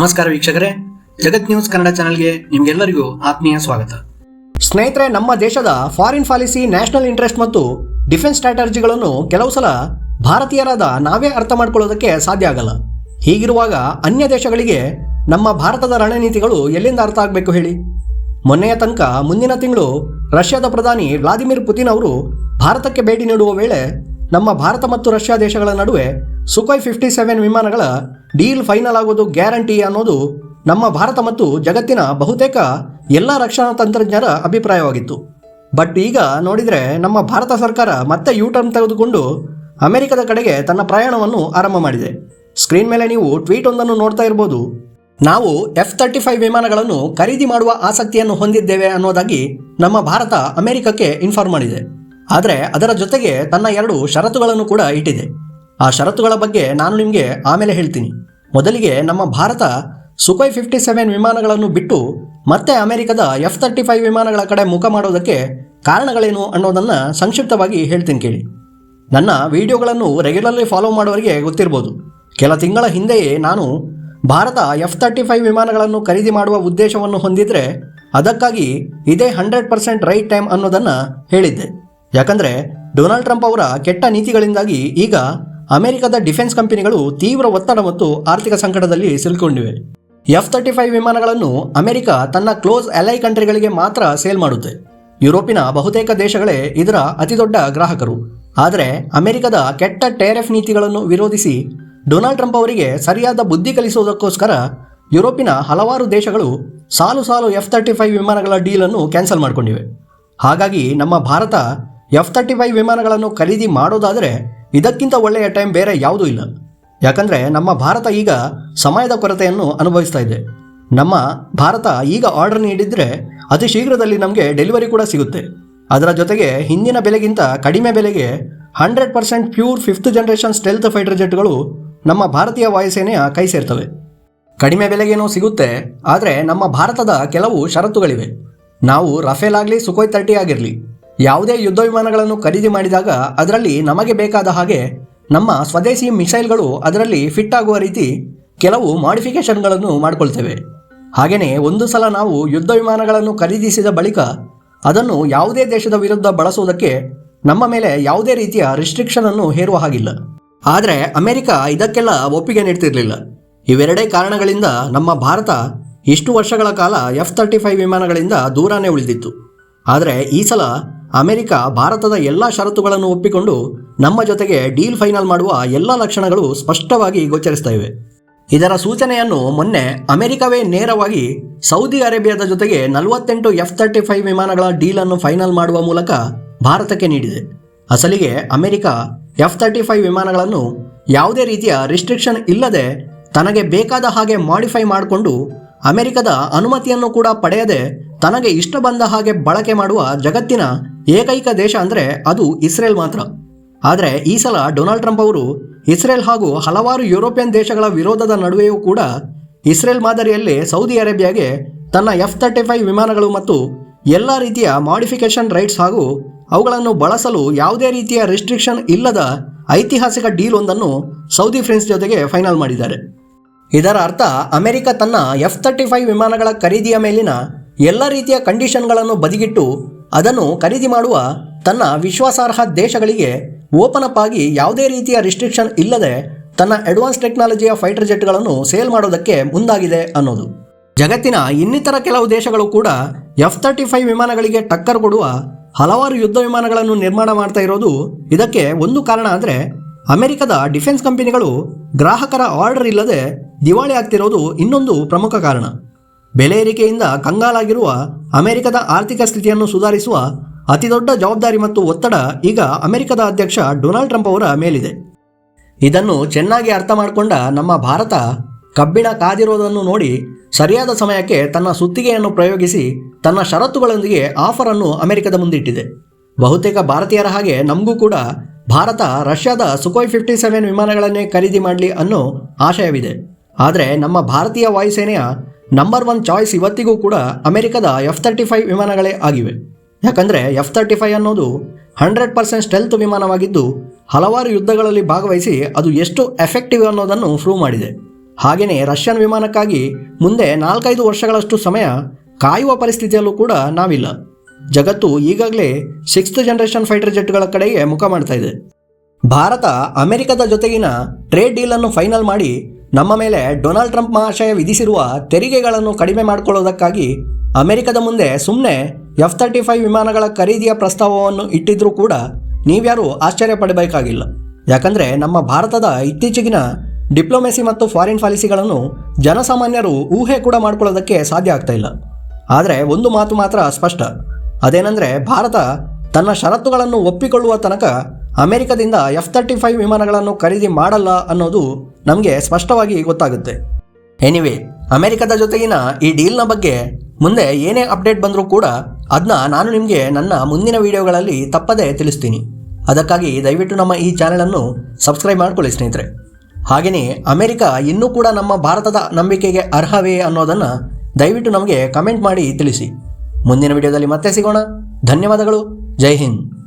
ನಮಸ್ಕಾರ ವೀಕ್ಷಕರೇ. ಜಗತ್ ನ್ಯೂಸ್ ಕನ್ನಡ ಚಾನೆಲ್ಗೆ ನಿಮಗೆಲ್ಲರಿಗೂ ಆತ್ಮೀಯ ಸ್ವಾಗತ. ಸ್ನೇಹಿತರೆ, ನಮ್ಮ ದೇಶದ ಫಾರಿನ್ ಪಾಲಿಸಿ ನ್ಯಾಷನಲ್ ಇಂಟ್ರೆಸ್ಟ್ ಮತ್ತು ಡಿಫೆನ್ಸ್ ಸ್ಟ್ರಾಟಜಿಗಳನ್ನು ಕೆಲವು ಸಲ ಭಾರತೀಯರಾದ ನಾವೇ ಅರ್ಥ ಮಾಡ್ಕೊಳ್ಳೋದಕ್ಕೆ ಸಾಧ್ಯ ಆಗಲ್ಲ. ಹೀಗಿರುವಾಗ ಅನ್ಯ ದೇಶಗಳಿಗೆ ನಮ್ಮ ಭಾರತದ ರಣನೀತಿಗಳು ಎಲ್ಲಿಂದ ಅರ್ಥ ಆಗಬೇಕು ಹೇಳಿ? ಮೊನ್ನೆಯ ತನಕ ಮುಂದಿನ ತಿಂಗಳು ರಷ್ಯಾದ ಪ್ರಧಾನಿ ವ್ಲಾದಿಮಿರ್ ಪುತಿನ್ ಅವರು ಭಾರತಕ್ಕೆ ಭೇಟಿ ನೀಡುವ ವೇಳೆ ನಮ್ಮ ಭಾರತ ಮತ್ತು ರಷ್ಯಾ ದೇಶಗಳ ನಡುವೆ ಸುಖೋಯ್ ಫಿಫ್ಟಿ ಸೆವೆನ್ ವಿಮಾನಗಳ ಡೀಲ್ ಫೈನಲ್ ಆಗೋದು ಗ್ಯಾರಂಟಿ ಅನ್ನೋದು ನಮ್ಮ ಭಾರತ ಮತ್ತು ಜಗತ್ತಿನ ಬಹುತೇಕ ಎಲ್ಲ ರಕ್ಷಣಾ ತಂತ್ರಜ್ಞರ ಅಭಿಪ್ರಾಯವಾಗಿತ್ತು. ಬಟ್ ಈಗ ನೋಡಿದರೆ ನಮ್ಮ ಭಾರತ ಸರ್ಕಾರ ಮತ್ತೆ ಯೂ ಟರ್ನ್ ತೆಗೆದುಕೊಂಡು ಅಮೆರಿಕದ ಕಡೆಗೆ ತನ್ನ ಪ್ರಯಾಣವನ್ನು ಆರಂಭ ಮಾಡಿದೆ. ಸ್ಕ್ರೀನ್ ಮೇಲೆ ನೀವು ಟ್ವೀಟ್ ಒಂದನ್ನು ನೋಡ್ತಾ ಇರ್ಬೋದು. ನಾವು ಎಫ್ ತರ್ಟಿ ಫೈವ್ ವಿಮಾನಗಳನ್ನು ಖರೀದಿ ಮಾಡುವ ಆಸಕ್ತಿಯನ್ನು ಹೊಂದಿದ್ದೇವೆ ಅನ್ನೋದಾಗಿ ನಮ್ಮ ಭಾರತ ಅಮೆರಿಕಕ್ಕೆ ಇನ್ಫಾರ್ಮ್ ಮಾಡಿದೆ. ಆದರೆ ಅದರ ಜೊತೆಗೆ ತನ್ನ ಎರಡು ಷರತ್ತುಗಳನ್ನು ಕೂಡ ಇಟ್ಟಿದೆ. ಆ ಷರತ್ತುಗಳ ಬಗ್ಗೆ ನಾನು ನಿಮಗೆ ಆಮೇಲೆ ಹೇಳ್ತೀನಿ. ಮೊದಲಿಗೆ ನಮ್ಮ ಭಾರತ ಸುಖೋಯ್ ಫಿಫ್ಟಿ ಸೆವೆನ್ ವಿಮಾನಗಳನ್ನು ಬಿಟ್ಟು ಮತ್ತೆ ಅಮೆರಿಕದ ಎಫ್ ತರ್ಟಿ ಫೈವ್ ವಿಮಾನಗಳ ಕಡೆ ಮುಖ ಮಾಡೋದಕ್ಕೆ ಕಾರಣಗಳೇನು ಅನ್ನೋದನ್ನು ಸಂಕ್ಷಿಪ್ತವಾಗಿ ಹೇಳ್ತೀನಿ ಕೇಳಿ. ನನ್ನ ವಿಡಿಯೋಗಳನ್ನು ರೆಗ್ಯುಲರ್ಲಿ ಫಾಲೋ ಮಾಡೋರಿಗೆ ಗೊತ್ತಿರ್ಬೋದು. ಕೆಲ ತಿಂಗಳ ಹಿಂದೆಯೇ ನಾನು ಭಾರತ ಎಫ್ ತರ್ಟಿ ಫೈವ್ ವಿಮಾನಗಳನ್ನು ಖರೀದಿ ಮಾಡುವ ಉದ್ದೇಶವನ್ನು ಹೊಂದಿದ್ರೆ ಅದಕ್ಕಾಗಿ ಇದೇ ಹಂಡ್ರೆಡ್ ಪರ್ಸೆಂಟ್ ರೈಟ್ ಟೈಮ್ ಅನ್ನೋದನ್ನು ಹೇಳಿದ್ದೆ. ಯಾಕಂದರೆ ಡೊನಾಲ್ಡ್ ಟ್ರಂಪ್ ಅವರ ಕೆಟ್ಟ ನೀತಿಗಳಿಂದಾಗಿ ಈಗ ಅಮೆರಿಕದ ಡಿಫೆನ್ಸ್ ಕಂಪನಿಗಳು ತೀವ್ರ ಒತ್ತಡ ಮತ್ತು ಆರ್ಥಿಕ ಸಂಕಟದಲ್ಲಿ ಸಿಲುಕೊಂಡಿವೆ ಎಫ್ ತರ್ಟಿ ಫೈವ್ ವಿಮಾನಗಳನ್ನು ಅಮೆರಿಕ ತನ್ನ ಕ್ಲೋಸ್ ಅಲೈ ಕಂಟ್ರಿಗಳಿಗೆ ಮಾತ್ರ ಸೇಲ್ ಮಾಡುತ್ತೆ. ಯುರೋಪಿನ ಬಹುತೇಕ ದೇಶಗಳೇ ಇದರ ಅತಿದೊಡ್ಡ ಗ್ರಾಹಕರು. ಆದರೆ ಅಮೆರಿಕದ ಕೆಟ್ಟ ಟೆರೆಫ್ ನೀತಿಗಳನ್ನು ವಿರೋಧಿಸಿ ಡೊನಾಲ್ಡ್ ಟ್ರಂಪ್ ಅವರಿಗೆ ಸರಿಯಾದ ಬುದ್ಧಿ ಕಲಿಸುವುದಕ್ಕೋಸ್ಕರ ಯುರೋಪಿನ ಹಲವಾರು ದೇಶಗಳು ಸಾಲು ಸಾಲು ಎಫ್ ತರ್ಟಿ ಫೈವ್ ವಿಮಾನಗಳ ಡೀಲನ್ನು ಕ್ಯಾನ್ಸಲ್ ಮಾಡಿಕೊಂಡಿವೆ. ಹಾಗಾಗಿ ನಮ್ಮ ಭಾರತ ಎಫ್ ತರ್ಟಿ ಫೈವ್ ವಿಮಾನಗಳನ್ನು ಖರೀದಿ ಮಾಡೋದಾದರೆ ಇದಕ್ಕಿಂತ ಒಳ್ಳೆಯ ಟೈಮ್ ಬೇರೆ ಯಾವುದೂ ಇಲ್ಲ. ಯಾಕಂದರೆ ನಮ್ಮ ಭಾರತ ಈಗ ಸಮಯದ ಕೊರತೆಯನ್ನು ಅನುಭವಿಸ್ತಾ ಇದೆ. ನಮ್ಮ ಭಾರತ ಈಗ ಆರ್ಡರ್ ನೀಡಿದರೆ ಅತಿ ಶೀಘ್ರದಲ್ಲಿ ನಮಗೆ ಡೆಲಿವರಿ ಕೂಡ ಸಿಗುತ್ತೆ. ಅದರ ಜೊತೆಗೆ ಹಿಂದಿನ ಬೆಲೆಗಿಂತ ಕಡಿಮೆ ಬೆಲೆಗೆ hundred percent pure fifth generation stealth fighter ಜೆಟ್ಗಳು ನಮ್ಮ ಭಾರತೀಯ ವಾಯುಸೇನೆಯ ಕೈ ಸೇರ್ತವೆ. ಕಡಿಮೆ ಬೆಲೆಗೇನೋ ಸಿಗುತ್ತೆ, ಆದರೆ ನಮ್ಮ ಭಾರತದ ಕೆಲವು ಷರತ್ತುಗಳಿವೆ. ನಾವು ರಫೇಲ್ ಆಗಲಿ ಸುಖೋಯ್ ತರ್ಟಿ ಆಗಿರಲಿ ಯಾವುದೇ ಯುದ್ಧ ವಿಮಾನಗಳನ್ನು ಖರೀದಿ ಮಾಡಿದಾಗ ಅದರಲ್ಲಿ ನಮಗೆ ಬೇಕಾದ ಹಾಗೆ ನಮ್ಮ ಸ್ವದೇಶಿ ಮಿಸೈಲ್ಗಳು ಅದರಲ್ಲಿ ಫಿಟ್ ಆಗುವ ರೀತಿ ಕೆಲವು ಮಾಡಿಫಿಕೇಷನ್ಗಳನ್ನು ಮಾಡಿಕೊಳ್ತೇವೆ. ಹಾಗೆಯೇ ಒಂದು ಸಲ ನಾವು ಯುದ್ಧ ವಿಮಾನಗಳನ್ನು ಖರೀದಿಸಿದ ಬಳಿಕ ಅದನ್ನು ಯಾವುದೇ ದೇಶದ ವಿರುದ್ಧ ಬಳಸುವುದಕ್ಕೆ ನಮ್ಮ ಮೇಲೆ ಯಾವುದೇ ರೀತಿಯ ರಿಸ್ಟ್ರಿಕ್ಷನ್ ಅನ್ನು ಹೇರುವ ಹಾಗಿಲ್ಲ. ಆದರೆ ಅಮೆರಿಕ ಇದಕ್ಕೆಲ್ಲ ಒಪ್ಪಿಗೆ ನೀಡ್ತಿರಲಿಲ್ಲ. ಇವೆರಡೇ ಕಾರಣಗಳಿಂದ ನಮ್ಮ ಭಾರತ ಇಷ್ಟು ವರ್ಷಗಳ ಕಾಲ ಎಫ್ ತರ್ಟಿ ಫೈವ್ ವಿಮಾನಗಳಿಂದ ದೂರನೇ ಉಳಿದಿತ್ತು. ಆದರೆ ಈ ಸಲ ಅಮೆರಿಕ ಭಾರತದ ಎಲ್ಲ ಷರತ್ತುಗಳನ್ನು ಒಪ್ಪಿಕೊಂಡು ನಮ್ಮ ಜೊತೆಗೆ ಡೀಲ್ ಫೈನಲ್ ಮಾಡುವ ಎಲ್ಲ ಲಕ್ಷಣಗಳು ಸ್ಪಷ್ಟವಾಗಿ ಗೋಚರಿಸ್ತಾ ಇದರ ಸೂಚನೆಯನ್ನು ಮೊನ್ನೆ ಅಮೆರಿಕವೇ ನೇರವಾಗಿ ಸೌದಿ ಅರೇಬಿಯಾದ ಜೊತೆಗೆ ನಲವತ್ತೆಂಟು ಎಫ್ ತರ್ಟಿ ಫೈವ್ ವಿಮಾನಗಳ ಡೀಲನ್ನು ಫೈನಲ್ ಮಾಡುವ ಮೂಲಕ ಭಾರತಕ್ಕೆ ನೀಡಿದೆ. ಅಸಲಿಗೆ ಅಮೆರಿಕ ಎಫ್ ತರ್ಟಿ ಫೈವ್ ವಿಮಾನಗಳನ್ನು ಯಾವುದೇ ರೀತಿಯ ರಿಸ್ಟ್ರಿಕ್ಷನ್ ಇಲ್ಲದೆ ತನಗೆ ಬೇಕಾದ ಹಾಗೆ ಮಾಡಿಫೈ ಮಾಡಿಕೊಂಡು ಅಮೆರಿಕದ ಅನುಮತಿಯನ್ನು ಕೂಡ ಪಡೆಯದೆ ತನಗೆ ಇಷ್ಟ ಬಂದ ಹಾಗೆ ಬಳಕೆ ಮಾಡುವ ಜಗತ್ತಿನ ಏಕೈಕ ದೇಶ ಅಂದರೆ ಅದು ಇಸ್ರೇಲ್ ಮಾತ್ರ. ಆದರೆ ಈ ಸಲ ಡೊನಾಲ್ಡ್ ಟ್ರಂಪ್ ಅವರು ಇಸ್ರೇಲ್ ಹಾಗೂ ಹಲವಾರು ಯುರೋಪಿಯನ್ ದೇಶಗಳ ವಿರೋಧದ ನಡುವೆಯೂ ಕೂಡ ಇಸ್ರೇಲ್ ಮಾದರಿಯಲ್ಲಿ ಸೌದಿ ಅರೇಬಿಯಾಗೆ ತನ್ನ ಎಫ್ ತರ್ಟಿ ಫೈವ್ ವಿಮಾನಗಳು ಮತ್ತು ಎಲ್ಲ ರೀತಿಯ ಮಾಡಿಫಿಕೇಷನ್ ರೈಟ್ಸ್ ಹಾಗೂ ಅವುಗಳನ್ನು ಬಳಸಲು ಯಾವುದೇ ರೀತಿಯ ರಿಸ್ಟ್ರಿಕ್ಷನ್ ಇಲ್ಲದ ಐತಿಹಾಸಿಕ ಡೀಲ್ ಒಂದನ್ನು ಸೌದಿ ಫ್ರೆಂಡ್ಸ್ ಜೊತೆಗೆ ಫೈನಲ್ ಮಾಡಿದ್ದಾರೆ. ಇದರ ಅರ್ಥ ಅಮೆರಿಕ ತನ್ನ ಎಫ್ ತರ್ಟಿ ಫೈವ್ ವಿಮಾನಗಳ ಖರೀದಿಯ ಮೇಲಿನ ಎಲ್ಲ ರೀತಿಯ ಕಂಡೀಷನ್ಗಳನ್ನು ಬದಿಗಿಟ್ಟು ಅದನ್ನು ಖರೀದಿ ಮಾಡುವ ತನ್ನ ವಿಶ್ವಾಸಾರ್ಹ ದೇಶಗಳಿಗೆ ಓಪನ್ ಅಪ್ ಆಗಿ ಯಾವುದೇ ರೀತಿಯ ರಿಸ್ಟ್ರಿಕ್ಷನ್ ಇಲ್ಲದೆ ತನ್ನ ಅಡ್ವಾನ್ಸ್ ಟೆಕ್ನಾಲಜಿಯ ಫೈಟರ್ ಜೆಟ್ಗಳನ್ನು ಸೇಲ್ ಮಾಡೋದಕ್ಕೆ ಮುಂದಾಗಿದೆ ಅನ್ನೋದು. ಜಗತ್ತಿನ ಇನ್ನಿತರ ಕೆಲವು ದೇಶಗಳು ಕೂಡ ಎಫ್ ತರ್ಟಿ ಫೈವ್ ವಿಮಾನಗಳಿಗೆ ಟಕ್ಕರ್ ಕೊಡುವ ಹಲವಾರು ಯುದ್ಧ ವಿಮಾನಗಳನ್ನು ನಿರ್ಮಾಣ ಮಾಡ್ತಾ ಇರೋದು ಇದಕ್ಕೆ ಒಂದು ಕಾರಣ ಅಂದರೆ ಅಮೆರಿಕದ ಡಿಫೆನ್ಸ್ ಕಂಪನಿಗಳು ಗ್ರಾಹಕರ ಆರ್ಡರ್ ಇಲ್ಲದೆ ದಿವಾಳಿ ಆಗ್ತಿರೋದು ಇನ್ನೊಂದು ಪ್ರಮುಖ ಕಾರಣ. ಬೆಲೆ ಏರಿಕೆಯಿಂದ ಕಂಗಾಲಾಗಿರುವ ಅಮೆರಿಕದ ಆರ್ಥಿಕ ಸ್ಥಿತಿಯನ್ನು ಸುಧಾರಿಸುವ ಅತಿದೊಡ್ಡ ಜವಾಬ್ದಾರಿ ಮತ್ತು ಒತ್ತಡ ಈಗ ಅಮೆರಿಕದ ಅಧ್ಯಕ್ಷ ಡೊನಾಲ್ಡ್ ಟ್ರಂಪ್ ಅವರ ಮೇಲಿದೆ. ಇದನ್ನು ಚೆನ್ನಾಗಿ ಅರ್ಥ ಮಾಡಿಕೊಂಡ ನಮ್ಮ ಭಾರತ ಕಬ್ಬಿಣ ಕಾದಿರೋದನ್ನು ನೋಡಿ ಸರಿಯಾದ ಸಮಯಕ್ಕೆ ತನ್ನ ಸುತ್ತಿಗೆಯನ್ನು ಪ್ರಯೋಗಿಸಿ ತನ್ನ ಷರತ್ತುಗಳೊಂದಿಗೆ ಆಫರ್ ಅನ್ನು ಅಮೆರಿಕದ ಮುಂದಿಟ್ಟಿದೆ. ಬಹುತೇಕ ಭಾರತೀಯರ ಹಾಗೆ ನಮಗೂ ಕೂಡ ಭಾರತ ರಷ್ಯಾದ ಸುಖೋಯ್ ಫಿಫ್ಟಿ ಸೆವೆನ್ ವಿಮಾನಗಳನ್ನೇ ಖರೀದಿ ಮಾಡಲಿ ಅನ್ನೋ ಆಶಯವಿದೆ. ಆದರೆ ನಮ್ಮ ಭಾರತೀಯ ವಾಯುಸೇನೆಯ ನಂಬರ್ ಒನ್ ಚಾಯ್ಸ್ ಇವತ್ತಿಗೂ ಕೂಡ ಅಮೆರಿಕದ ಎಫ್ ತರ್ಟಿ ಫೈವ್ ವಿಮಾನಗಳೇ ಆಗಿವೆ. ಯಾಕಂದರೆ ಎಫ್ ತರ್ಟಿ ಫೈವ್ ಅನ್ನೋದು ಹಂಡ್ರೆಡ್ ಪರ್ಸೆಂಟ್ ಸ್ಟೆಲ್ತ್ ವಿಮಾನವಾಗಿದ್ದು, ಹಲವಾರು ಯುದ್ಧಗಳಲ್ಲಿ ಭಾಗವಹಿಸಿ ಅದು ಎಷ್ಟು ಎಫೆಕ್ಟಿವ್ ಅನ್ನೋದನ್ನು ಪ್ರೂವ್ ಮಾಡಿದೆ. ಹಾಗೆಯೇ ರಷ್ಯನ್ ವಿಮಾನಕ್ಕಾಗಿ ಮುಂದೆ ನಾಲ್ಕೈದು ವರ್ಷಗಳಷ್ಟು ಸಮಯ ಕಾಯುವ ಪರಿಸ್ಥಿತಿಯಲ್ಲೂ ಕೂಡ ನಾವಿಲ್ಲ. ಜಗತ್ತು ಈಗಾಗಲೇ ಸಿಕ್ಸ್ತ್ ಜನರೇಷನ್ ಫೈಟರ್ ಜೆಟ್ಗಳ ಕಡೆಗೆ ಮುಖ ಮಾಡ್ತಾ ಇದೆ. ಭಾರತ ಅಮೆರಿಕದ ಜೊತೆಗಿನ ಟ್ರೇಡ್ ಡೀಲನ್ನು ಫೈನಲ್ ಮಾಡಿ ನಮ್ಮ ಮೇಲೆ ಡೊನಾಲ್ಡ್ ಟ್ರಂಪ್ ಮಹಾಶಯ ವಿಧಿಸಿರುವ ತೆರಿಗೆಗಳನ್ನು ಕಡಿಮೆ ಮಾಡಿಕೊಳ್ಳೋದಕ್ಕಾಗಿ ಅಮೆರಿಕದ ಮುಂದೆ ಸುಮ್ಮನೆ ಎಫ್ ತರ್ಟಿ ಫೈವ್ ವಿಮಾನಗಳ ಖರೀದಿಯ ಪ್ರಸ್ತಾವವನ್ನು ಇಟ್ಟಿದ್ರೂ ಕೂಡ ನೀವ್ಯಾರೂ ಆಶ್ಚರ್ಯ ಪಡಬೇಕಾಗಿಲ್ಲ. ಯಾಕಂದರೆ ನಮ್ಮ ಭಾರತದ ಇತ್ತೀಚೆಗಿನ ಡಿಪ್ಲೊಮೆಸಿ ಮತ್ತು ಫಾರಿನ್ ಪಾಲಿಸಿಗಳನ್ನು ಜನಸಾಮಾನ್ಯರು ಊಹೆ ಕೂಡ ಮಾಡ್ಕೊಳ್ಳೋದಕ್ಕೆ ಸಾಧ್ಯ ಆಗ್ತಾ ಇಲ್ಲ. ಆದರೆ ಒಂದು ಮಾತು ಮಾತ್ರ ಸ್ಪಷ್ಟ. ಅದೇನೆಂದರೆ ಭಾರತ ತನ್ನ ಷರತ್ತುಗಳನ್ನು ಒಪ್ಪಿಕೊಳ್ಳುವ ತನಕ ಅಮೆರಿಕದಿಂದ ಎಫ್ ತರ್ಟಿ ಫೈವ್ ವಿಮಾನಗಳನ್ನು ಖರೀದಿ ಮಾಡಲ್ಲ ಅನ್ನೋದು ನಮಗೆ ಸ್ಪಷ್ಟವಾಗಿ ಗೊತ್ತಾಗುತ್ತೆ. ಎನಿವೇ ಅಮೆರಿಕದ ಜೊತೆಗಿನ ಈ ಡೀಲ್ನ ಬಗ್ಗೆ ಮುಂದೆ ಏನೇ ಅಪ್ಡೇಟ್ ಬಂದರೂ ಕೂಡ ಅದನ್ನ ನಾನು ನಿಮಗೆ ನನ್ನ ಮುಂದಿನ ವಿಡಿಯೋಗಳಲ್ಲಿ ತಪ್ಪದೇ ತಿಳಿಸ್ತೀನಿ. ಅದಕ್ಕಾಗಿ ದಯವಿಟ್ಟು ನಮ್ಮ ಈ ಚಾನಲನ್ನು ಸಬ್ಸ್ಕ್ರೈಬ್ ಮಾಡ್ಕೊಳ್ಳಿ ಸ್ನೇಹಿತರೆ. ಹಾಗೆಯೇ ಅಮೆರಿಕ ಇನ್ನೂ ಕೂಡ ನಮ್ಮ ಭಾರತದ ನಂಬಿಕೆಗೆ ಅರ್ಹವೇ ಅನ್ನೋದನ್ನು ದಯವಿಟ್ಟು ನಮಗೆ ಕಮೆಂಟ್ ಮಾಡಿ ತಿಳಿಸಿ. ಮುಂದಿನ ವಿಡಿಯೋದಲ್ಲಿ ಮತ್ತೆ ಸಿಗೋಣ. ಧನ್ಯವಾದಗಳು. ಜೈ ಹಿಂದ್.